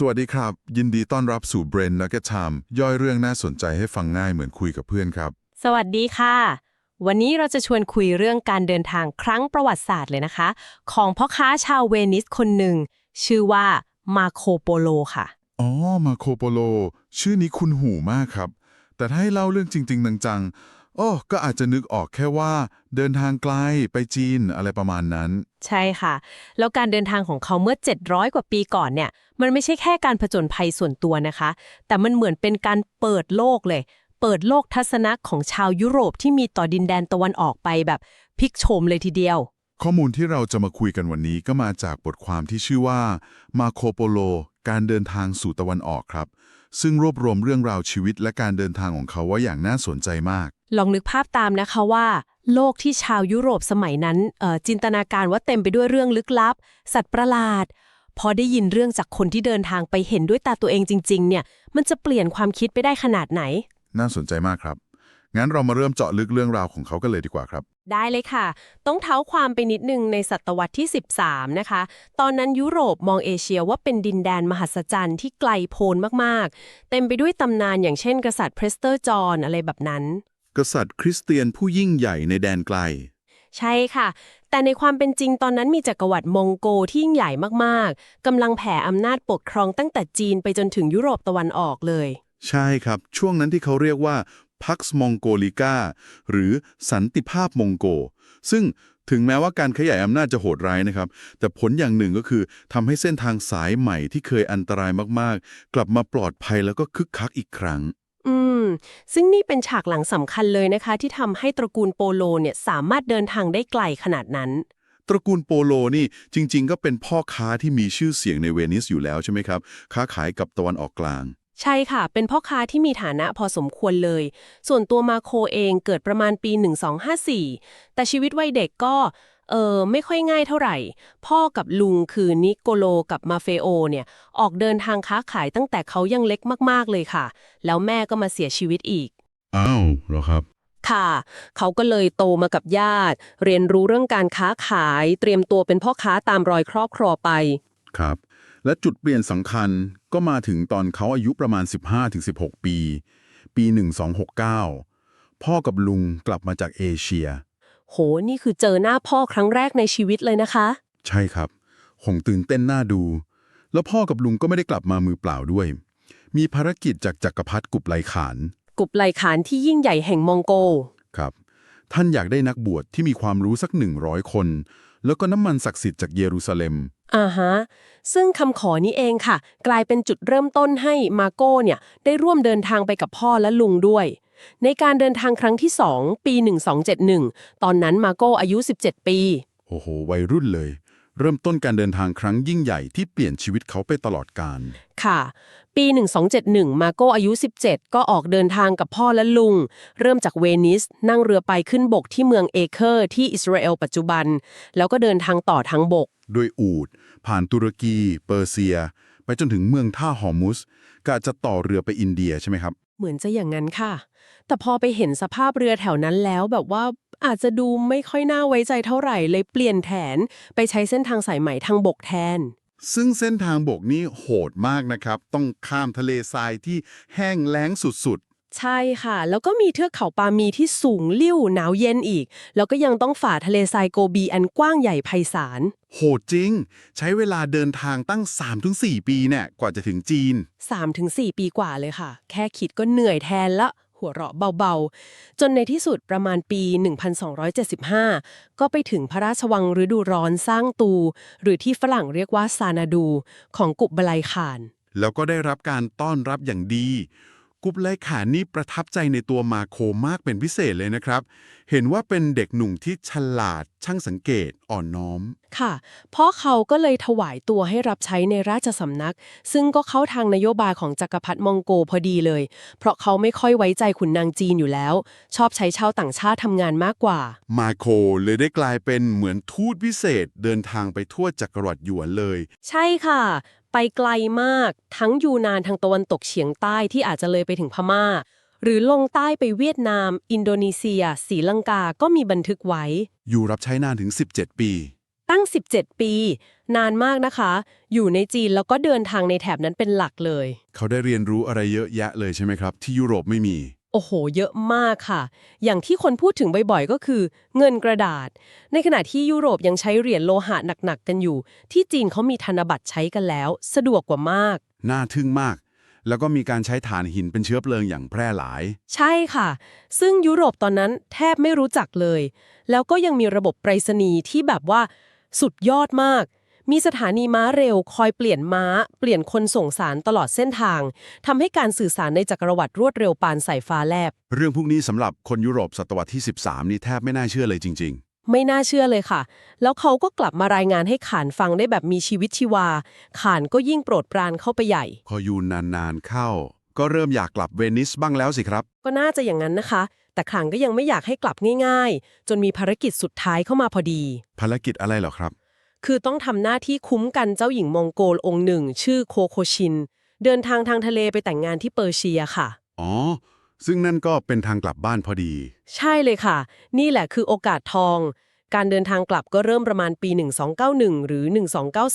สวัสดีครับ ยินดีต้อนรับสู่ Brain Nugget Time ย่อยเรื่องน่าสนใจให้ฟังง่ายเหมือนคุยกับเพื่อนครับ สวัสดีค่ะ วันนี้เราจะชวนคุยเรื่องการเดินทางครั้งประวัติศาสตร์เลยนะคะ ของพ่อค้าชาวเวนิสคนหนึ่ง ชื่อว่ามาโคโปโลค่ะ อ๋อ มาโคโปโล ชื่อนี้คุ้นหูมากครับ แต่ถ้าให้เล่าเรื่องจริง ๆ จังๆ อ้อก็อาจจะนึกออกแค่ว่า เดินทางไกลไปจีนอะไรประมาณนั้น ใช่ค่ะ แล้วการเดินทางของเขาเมื่อ 700 กว่าปีก่อนเนี่ย มันไม่ใช่แค่การผจญภัยส่วนตัวนะคะ แต่มันเหมือนเป็นการเปิดโลกเลย เปิดโลกทัศนะของชาวยุโรปที่มีต่อดินแดนตะวันออกไปแบบพลิกโฉมเลยทีเดียว ข้อมูลที่เราจะมาคุยกันวันนี้ก็มาจากบทความที่ชื่อว่ามาโคโปโล การเดินทางสู่ตะวันออกครับ ซึ่งรวบรวมเรื่องราวชีวิตและการเดินทางของเขาไว้อย่างน่าสนใจมาก ลองนึกภาพตามนะคะว่า โลกที่ชาวยุโรปสมัยนั้นเอ่อจินตนาการว่าเต็มไปด้วยเรื่องลึกลับ สัตว์ประหลาด พอได้ยินเรื่องจากคนที่เดินทางไปเห็นด้วยตาตัวเองจริง ๆ เนี่ย มันจะเปลี่ยนความคิดไปได้ขนาดไหน น่าสนใจมากครับ งั้นเรามาเริ่มเจาะลึกเรื่องราวของเขากันเลยดีกว่าครับ ได้เลยค่ะ ต้องเท้าความไปนิดนึงในศตวรรษที่ 13 นะคะ ตอนนั้นยุโรปมองเอเชียว่าเป็นดินแดนมหัศจรรย์ที่ไกลโพ้นมากๆ เต็มไปด้วยตำนานอย่างเช่นกษัตริย์เพรสเตอร์จอห์นอะไรแบบนั้น กษัตริย์คริสเตียนผู้ยิ่งใหญ่ในแดนไกล ใช่ค่ะ แต่ในความเป็นจริงตอนนั้นมีจักรวรรดิมองโกที่ยิ่งใหญ่มากๆกำลังแผ่อำนาจปกครองตั้งแต่จีนไปจนถึงยุโรปตะวันออกเลย ใช่ครับ ช่วงนั้นที่เขาเรียกว่า Pax Mongolica หรือสันติภาพมองโก ซึ่งถึงแม้ว่าการขยายอำนาจจะโหดร้ายนะครับ แต่ผลอย่างหนึ่งก็คือทำให้เส้นทางสายใหม่ที่เคยอันตรายมากๆ กลับมาปลอดภัยแล้วก็คึกคักอีกครั้ง อืม ซึ่งนี่เป็นฉากหลังสำคัญเลยนะคะ ที่ทำให้ตระกูลโปโลเนี่ยสามารถเดินทางได้ไกลขนาดนั้น ตระกูลโปโลนี่จริง ๆ ก็เป็นพ่อค้าที่มีชื่อเสียงในเวนิสอยู่แล้วใช่ไหมครับ ค้าขายกับตะวันออกกลาง ใช่ค่ะ เป็นพ่อค้าที่มีฐานะพอสมควรเลย ส่วนตัวมาโคเองเกิดประมาณปี 1254 แต่ชีวิตวัยเด็กก็เออไม่ค่อยง่ายเท่าไหร่ พ่อกับลุงคือนิโกโลกับมาเฟโอเนี่ย ออกเดินทางค้าขายตั้งแต่เขายังเล็กมากๆเลยค่ะ แล้วแม่ก็มาเสียชีวิตอีก อ้าวเหรอครับ ค่ะ เขาก็เลยโตมากับญาติ เรียนรู้เรื่องการค้าขาย เตรียมตัวเป็นพ่อค้าตามรอยครอบครัวไป ครับ และจุดเปลี่ยนสำคัญก็มาถึงตอนเขาอายุประมาณ 15-16 ปี ปี 1269 พ่อกับลุงกลับมาจากเอเชีย โห นี่คือเจอหน้าพ่อครั้งแรกในชีวิตเลยนะคะ ใช่ครับคงตื่นเต้นน่าดู แล้วพ่อกับลุงก็ไม่ได้กลับมามือเปล่าด้วย มีภารกิจจากจักรพรรดิกุบไลขาน กุบไลขานที่ยิ่งใหญ่แห่งมองโก ครับ ท่านอยากได้นักบวชที่มีความรู้สัก100คน แล้วก็น้ำมันศักดิ์สิทธิ์จากเยรูซาเล็ม อ่าฮะ ซึ่งคำขอนี้เองค่ะ กลายเป็นจุดเริ่มต้นให้มาโก้เนี่ยได้ร่วมเดินทางไปกับพ่อและลุงด้วย ในการเดินทางครั้งที่ 2 ปี 1271 ตอนนั้นมาโก้อายุ 17 ปี โอ้โห วัยรุ่นเลย เริ่มต้นการเดินทางครั้งยิ่งใหญ่ที่เปลี่ยนชีวิตเขาไปตลอดกาล ค่ะ ปี 1271 มาโก้อายุ 17 ก็ออกเดินทางกับพ่อและลุง เริ่มจากเวนิส นั่งเรือไปขึ้นบกที่เมืองเอเคอร์ที่อิสราเอลปัจจุบัน แล้วก็เดินทางต่อทางบกด้วยอูด ผ่านตุรกี เปอร์เซีย ไปจนถึงเมืองท่าฮอร์มุสกะจะต่อเรือไปอินเดียใช่ไหมครับ เหมือนจะอย่างนั้นค่ะ แต่พอไปเห็นสภาพเรือแถวนั้นแล้วแบบว่า อาจจะดูไม่ค่อยน่าไว้ใจเท่าไหร่เลยเปลี่ยนแผนไปใช้เส้นทางสายไหมทางบกแทน ซึ่งเส้นทางบกนี่โหดมากนะครับ ต้องข้ามทะเลทรายที่แห้งแล้งสุดใช่ค่ะ แล้วก็มีเทือกเขาปามีที่สูงลิ่วหนาวเย็นอีก แล้วก็ยังต้องฝ่าทะเลทรายโกบีอันกว้างใหญ่ไพศาล ๆ โหดจริง ใช้เวลาเดินทางตั้ง 3-4 ปีเนี่ยกว่าจะถึงจีน 3-4 ปีกว่าเลยค่ะ แค่คิดก็เหนื่อยแทนละ หัวเราะเบาๆ จนในที่สุดประมาณปี 1275 ก็ไปถึงพระราชวังฤดูร้อนสร้างตู หรือที่ฝรั่งเรียกว่าซานาดู ของกุบไลขาน แล้วก็ได้รับการต้อนรับอย่างดี กุบไลขานนี่ประทับใจในตัวมาโคมากเป็นพิเศษเลยนะครับ เห็นว่าเป็นเด็กหนุ่มที่ฉลาดช่างสังเกตอ่อนน้อม ค่ะ เพราะเขาก็เลยถวายตัวให้รับใช้ในราชสำนัก ซึ่งก็เข้าทางนโยบายของจักรพรรดิมองโกพอดีเลย เพราะเขาไม่ค่อยไว้ใจขุนนางจีนอยู่แล้ว ชอบใช้ชาวต่างชาติทำงานมากกว่า มาโคเลยได้กลายเป็นเหมือนทูตพิเศษเดินทางไปทั่วจักรวรรดิหยวนเลย ใช่ค่ะ ไปไกลมาก ทั้งยูนานทางตะวันตกเฉียงใต้ที่อาจจะเลยไปถึงพม่า หรือลงใต้ไปเวียดนาม อินโดนีเซียศรีลังกาก็มีบันทึกไว้ อยู่รับใช้นานถึง 17 ปี ตั้ง 17 ปี นานมากนะคะ อยู่ในจีนแล้วก็เดินทางในแถบนั้นเป็นหลักเลย เขาได้เรียนรู้อะไรเยอะแยะเลยใช่ไหมครับ ที่ยุโรปไม่มี โอ้โห เยอะมากค่ะ อย่างที่คนพูดถึงบ่อยๆ ก็คือ เงินกระดาษ ในขณะที่ยุโรปยังใช้เหรียญโลหะหนักๆ กันอยู่ ที่จีนเขามีธนบัตรใช้กันแล้ว สะดวกกว่ามาก น่าทึ่งมาก แล้วก็มีการใช้ถ่านหินเป็นเชื้อเพลิงอย่างแพร่หลาย ใช่ค่ะ ซึ่งยุโรปตอนนั้นแทบไม่รู้จักเลย แล้วก็ยังมีระบบไปรษณีย์ที่แบบว่า สุดยอดมาก มีสถานีม้าเร็วคอยเปลี่ยนม้า เปลี่ยนคนส่งสารตลอดเส้นทางทำให้การสื่อสารในจักรวรรดิรวดเร็วปานสายฟ้าแลบ เรื่องพวกนี้สำหรับคนยุโรปศตวรรษที่ 13 นี่แทบไม่น่าเชื่อเลยจริงไม่น่าเชื่อเลยค่ะ แล้วเขาก็กลับมารายงานให้ขานฟังได้แบบมีชีวิตชีวา ขานก็ยิ่งโปรดปรานเข้าไปใหญ่ๆพออยู่นานๆเข้า ก็เริ่มอยากกลับเวนิสบ้างแล้วสิครับ ก็น่าจะอย่างนั้นนะคะ แต่ขานก็ยังไม่อยากให้กลับง่าย ๆ จนมีภารกิจสุดท้ายเข้ามาพอดี ภารกิจอะไรเหรอครับ คือต้องทำหน้าที่คุ้มกันเจ้าหญิงมองโกลองค์หนึ่ง ชื่อโคโคชิน เดินทางทางทะเลไปแต่งงานที่เปอร์เซียค่ะ อ๋อ ซึ่งนั่นก็เป็นทางกลับบ้านพอดี ใช่เลยค่ะ นี่แหละคือโอกาสทอง การเดินทางกลับก็เริ่มประมาณปี 1291 หรือ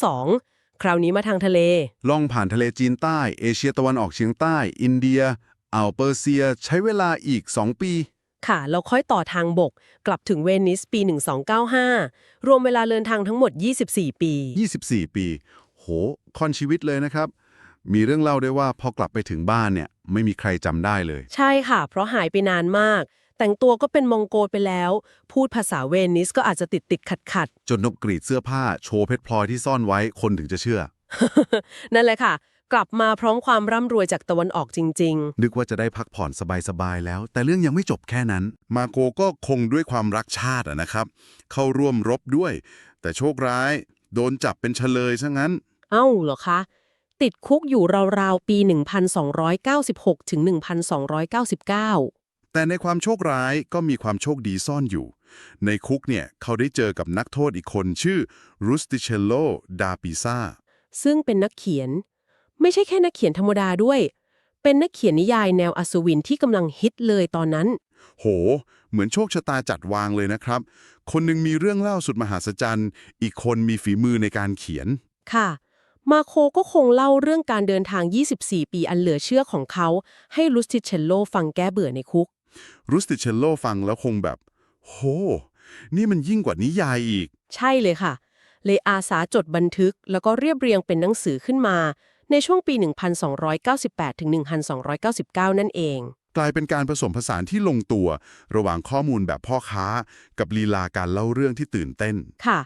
1292 คราวนี้มาทางทะเล ล่องผ่านทะเลจีนใต้ เอเชียตะวันออกเฉียงใต้ อินเดียอ่าวเปอร์เซีย ใช้เวลาอีก 2 ปี ค่ะ แล้วค่อยต่อทางบก กลับถึงเวนิสปี 1295 รวมเวลาเดินทางทั้งหมด 24 ปี 24 ปี โหค่อนชีวิตเลยนะครับ มีเรื่องเล่าด้วยว่าพอกลับไปถึงบ้านเนี่ย ไม่มีใครจำได้เลย ใช่ค่ะ เพราะหายไปนานมาก แต่งตัวก็เป็นมองโกลไปแล้ว พูดภาษาเวนิสก็อาจจะติดติดขัดขัดจนนกกรีดเสื้อผ้าโชว์เพชรพลอยที่ซ่อนไว้คนถึงจะเชื่อๆนั่นแหละค่ะ กลับมาพร้อมความร่ำรวยจากตะวันออกจริง นึกว่าจะได้พักผ่อนสบายๆแล้ว แต่เรื่องยังไม่จบแค่นั้น มาโกก็คงด้วยความรักชาติอะนะครับ เข้าร่วมรบด้วย แต่โชคร้าย โดนจับเป็นเฉลยซะงั้น ๆ เอ้าเหรอคะ ติดคุกอยู่ราวๆ ปี 1296 ถึง 1299 แต่ในความโชคร้ายก็มีความโชคดีซ่อนอยู่ ในคุกเนี่ยเขาได้เจอกับนักโทษอีกคนชื่อรูสติเชลโลดาปิซาซึ่งเป็นนักเขียน ไม่ใช่แค่นักเขียนธรรมดาด้วย เป็นนักเขียนนิยายแนวอัศวินที่กำลังฮิตเลยตอนนั้น โห เหมือนโชคชะตาจัดวางเลยนะครับ คนหนึ่งมีเรื่องเล่าสุดมหาศจรรย์ อีกคนมีฝีมือในการเขียน ค่ะ มาโคก็คงเล่าเรื่องการเดินทาง 24 ปีอันเหลือเชื่อของเขา ให้ลุสติเชลโลฟังแก้เบื่อในคุกรูสติเชลโลฟังแล้วคงแบบ โห นี่มันยิ่งกว่านิยายอีก ใช่เลยค่ะ เลยอาสาจดบันทึกแล้วก็เรียบเรียงเป็นหนังสือขึ้นมา ในช่วงปี 1298ถึง1299 นั่นเอง กลายเป็นการผสมผสานที่ลงตัว ระหว่างข้อมูลแบบพ่อค้า กับลีลาการเล่าเรื่องที่ตื่นเต้น ค่ะ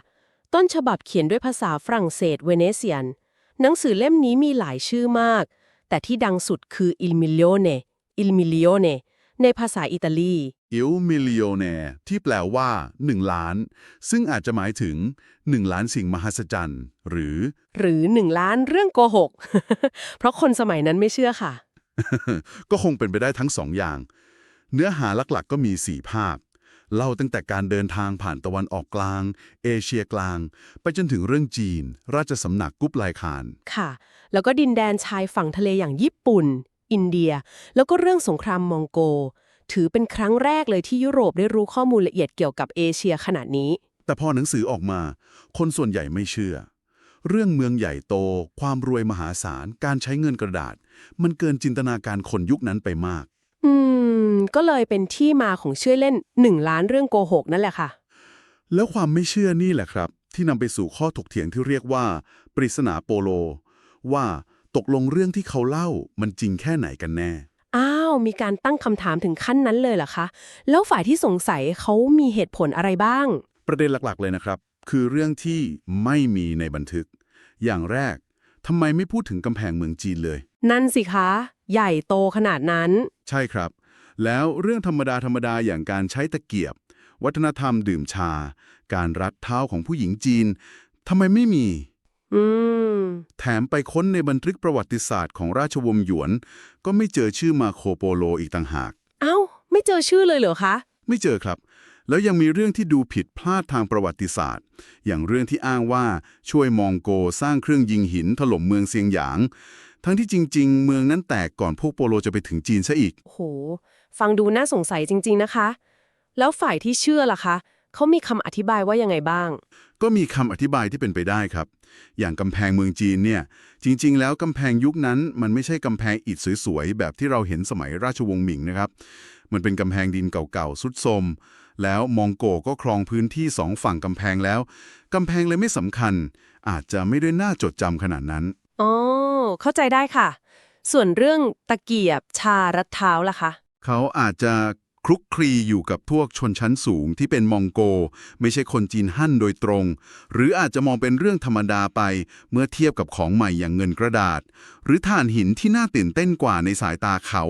ต้นฉบับเขียนด้วยภาษาฝรั่งเศสเวเนเซียน หนังสือเล่มนี้มีหลายชื่อมาก แต่ที่ดังสุดคือ Il Milione Il Milione ในภาษาอิตาลี Il Millionaire ที่แปลว่า 1 ล้าน ซึ่งอาจจะหมายถึง 1 ล้านสิ่งมหัศจรรย์ หรือ หรือ 1 ล้านเรื่องโกหก เพราะคนสมัยนั้นไม่เชื่อค่ะ ก็คงเป็นไปได้ทั้งสองอย่าง เนื้อหาหลักๆ ก็มี 4 ภาคเล่าตั้งแต่การเดินทางผ่านตะวันออกกลาง เอเชียกลาง ไปจนถึงเรื่องจีน ราชสำนักกุ๊บลายคาน ค่ะ แล้วก็ดินแดนชายฝั่งทะเลอย่างญี่ปุ่น อินเดีย แล้วก็เรื่องสงครามมองโก ถือเป็นครั้งแรกเลยที่ยุโรปได้รู้ข้อมูลละเอียดเกี่ยวกับเอเชียขนาดนี้ แต่พอหนังสือออกมา คนส่วนใหญ่ไม่เชื่อ เรื่องเมืองใหญ่โต ความรวยมหาศาล การใช้เงินกระดาษ มันเกินจินตนาการคนยุคนั้นไปมาก อืม ก็เลยเป็นที่มาของชื่อเล่น1ล้านเรื่องโกหกนั่นแหละค่ะ แล้วความไม่เชื่อนี่แหละครับ ที่นำไปสู่ข้อถกเถียงที่เรียกว่า ปริศนาโปโล ว่าตกลงเรื่องที่เขาเล่ามันจริงแค่ไหนกันแน่อ้าว มีการตั้งคำถามถึงขั้นนั้นเลยเหรอคะ แล้วฝ่ายที่สงสัยเขามีเหตุผลอะไรบ้าง ประเด็นหลักๆเลยนะครับ คือเรื่องที่ไม่มีในบันทึก อย่างแรกทำไมไม่พูดถึงกำแพงเมืองจีนเลย นั่นสิคะ ใหญ่โตขนาดนั้น ใช่ครับ แล้วเรื่องธรรมดาธรรมดาอย่างการใช้ตะเกียบ วัฒนธรรมดื่มชา การรัดเท้าของผู้หญิงจีนทำไมไม่มี อืม แถมไปค้นในบันทึกประวัติศาสตร์ของราชวงศ์หยวน ก็ไม่เจอชื่อมาโคโปโลอีกต่างหาก เอ้า ไม่เจอชื่อเลยเหรอคะ ไม่เจอครับ แล้วยังมีเรื่องที่ดูผิดพลาดทางประวัติศาสตร์ อย่างเรื่องที่อ้างว่าช่วยมองโกสร้างเครื่องยิงหินถล่มเมืองเซียงหยาง ทั้งที่จริง ๆ เมืองนั้นแตกก่อนพวกโปโลจะไปถึงจีนซะอีก โห ฟังดูน่าสงสัยจริง ๆ นะคะ แล้วฝ่ายที่เชื่อล่ะคะ เขามีคำอธิบายว่ายังไงบ้าง ก็มีคำอธิบายที่เป็นไปได้ครับ อย่างกำแพงเมืองจีนเนี่ย จริง ๆ แล้วกำแพงยุคนั้นมันไม่ใช่กำแพงอิฐสวยๆ แบบที่เราเห็นสมัยราชวงศ์หมิงนะครับ มันเป็นกำแพงดินเก่าๆสุดโทรมแล้วมองโกก็ครองพื้นที่สองฝั่งกำแพงแล้วกำแพงเลยไม่สำคัญ อาจจะไม่ได้น่าจดจำขนาดนั้นอ๋อเข้าใจได้ค่ะ ส่วนเรื่องตะเกียบชารัดเท้าล่ะคะ เขาอาจจะ คลุกคลีอยู่กับพวกชนชั้นสูงที่เป็นมองโก ไม่ใช่คนจีนฮั่นโดยตรง หรืออาจจะมองเป็นเรื่องธรรมดาไป เมื่อเทียบกับของใหม่อย่างเงินกระดาษ หรือถ่านหินที่น่าตื่นเต้นกว่าในสายตาเขา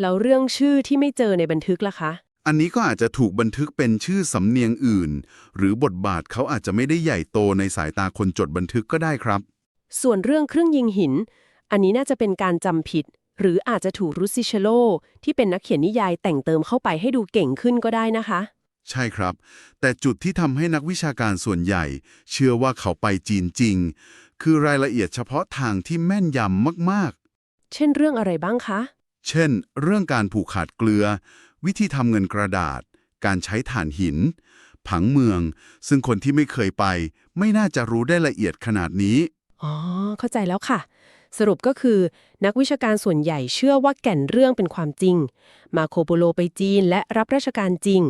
แล้วเรื่องชื่อที่ไม่เจอในบันทึกล่ะคะ อันนี้ก็อาจจะถูกบันทึกเป็นชื่อสำเนียงอื่น หรือบทบาทเขาอาจจะไม่ได้ใหญ่โตในสายตาคนจดบันทึกก็ได้ครับ ส่วนเรื่องเครื่องยิงหิน อันนี้น่าจะเป็นการจำผิด หรืออาจจะถูกรุซิเชโลที่เป็นนักเขียนนิยายแต่งเติมเข้าไปให้ดูเก่งขึ้นก็ได้นะคะ ใช่ครับ แต่จุดที่ทำให้นักวิชาการส่วนใหญ่ เชื่อว่าเขาไปจีนจริง คือรายละเอียดเฉพาะทางที่แม่นยำมากเช่นเรื่องอะไรบ้างคะๆเช่น เรื่องการผูกขาดเกลือ วิธีทำเงินกระดาษ การใช้ถ่านหิน ผังเมือง ซึ่งคนที่ไม่เคยไป ไม่น่าจะรู้ได้ละเอียดขนาดนี้ อ๋อ เข้าใจแล้วค่ะ สรุปก็คือ นักวิชาการส่วนใหญ่เชื่อว่าแก่นเรื่องเป็นความจริง มาโคโปโลไปจีนและรับราชการจริง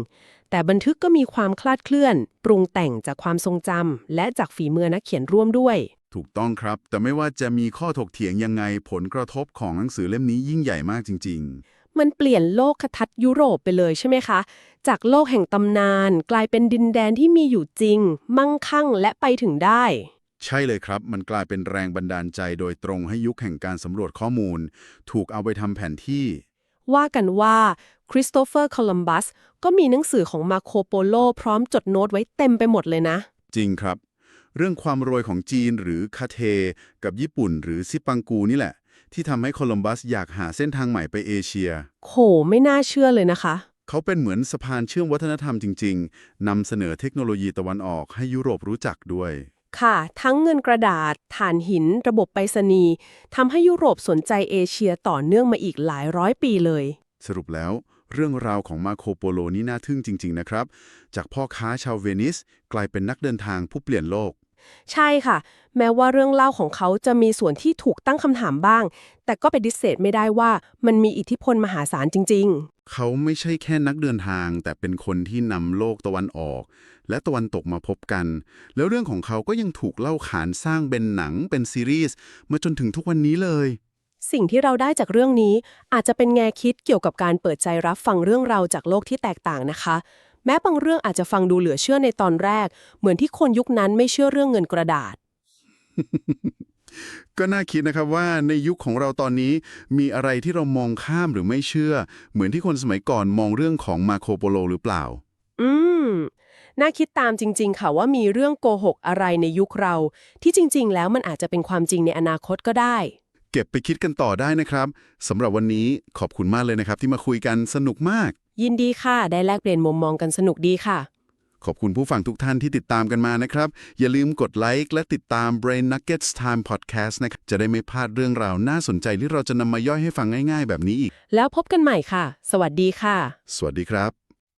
แต่บันทึกก็มีความคลาดเคลื่อน ปรุงแต่งจากความทรงจำและจากฝีมือนักเขียนร่วมด้วย ถูกต้องครับ แต่ไม่ว่าจะมีข้อถกเถียงยังไงผลกระทบของหนังสือเล่มนี้ยิ่งใหญ่มากจริง ๆมันเปลี่ยนโลกทัศน์ยุโรปไปเลยใช่ไหมคะ จากโลกแห่งตำนาน กลายเป็นดินแดนที่มีอยู่จริง มั่งคั่งและไปถึงได้ ใช่เลยครับ มันกลายเป็นแรงบันดาลใจโดยตรงให้ยุคแห่งการสำรวจข้อมูล ถูกเอาไปทำแผนที่ ว่ากันว่าคริสโตเฟอร์โคลัมบัสก็มีหนังสือของมาโคโปโลพร้อมจดโน้ตไว้เต็มไปหมดเลยนะ จริงครับ เรื่องความรวยของจีนหรือคาเท กับญี่ปุ่นหรือซิปังกูนี่แหละ ที่ทำให้โคลัมบัสอยากหาเส้นทางใหม่ไปเอเชียโหไม่น่าเชื่อเลยนะคะ เขาเป็นเหมือนสะพานเชื่อมวัฒนธรรมจริง ๆนำเสนอเทคโนโลยีตะวันออกให้ยุโรปรู้จักด้วย ค่ะ ทั้งเงินกระดาษ ถ่านหิน ระบบไปรษณีย์ทำให้ยุโรปสนใจเอเชียต่อเนื่องมาอีกหลายร้อยปีเลย สรุปแล้ว เรื่องราวของมาโคโปโลนี่น่าทึ่งจริง ๆ นะครับ จากพ่อค้าชาวเวนิส กลายเป็นนักเดินทางผู้เปลี่ยนโลก ใช่ค่ะ แม้ว่าเรื่องเล่าของเขาจะมีส่วนที่ถูกตั้งคำถามบ้าง แต่ก็ปฏิเสธไม่ได้ว่ามันมีอิทธิพลมหาศาลจริงเขาไม่ใช่แค่นักเดินทาง แต่เป็นคนที่นำโลกตะวันออก และตะวันตกมาพบกัน แล้วเรื่องของเขาก็ยังถูกเล่าขานสร้างเป็นหนังเป็นซีรีส์มาจนถึงทุกวันนี้เลยๆสิ่งที่เราได้จากเรื่องนี้อาจจะเป็นแง่คิดเกี่ยวกับการเปิดใจรับฟังเรื่องราวจากโลกที่แตกต่างนะคะ แม้บางเรื่องอาจจะฟังดูเหลือเชื่อในตอนแรก เหมือนที่คนยุคนั้นไม่เชื่อเรื่องเงินกระดาษก็น่าคิดนะครับว่าในยุคของเราตอนนี้มีอะไรที่เรามองข้ามหรือไม่เชื่อ เหมือนที่คนสมัยก่อนมองเรื่องของมาโคโปโลหรือเปล่า อืม น่าคิดตามจริง ๆ ค่ะว่ามีเรื่องโกหกอะไรในยุคเรา ที่จริง ๆ แล้วมันอาจจะเป็นความจริงในอนาคตก็ได้ เก็บไปคิดกันต่อได้นะครับสำหรับวันนี้ขอบคุณมากเลยนะครับ ที่มาคุยกันสนุกมาก ยินดีค่ะ ได้แลกเปลี่ยนมุมมองกันสนุกดีค่ะ ขอบคุณผู้ฟังทุกท่านที่ติดตามกันมานะครับ อย่าลืมกดไลค์และติดตาม Brain Nuggets Time Podcast นะครับจะได้ไม่พลาดเรื่องราวน่าสนใจที่เราจะนำมาย่อยให้ฟังง่าย ๆ แบบนี้อีก แล้วพบกันใหม่ค่ะ สวัสดีค่ะ สวัสดีครับ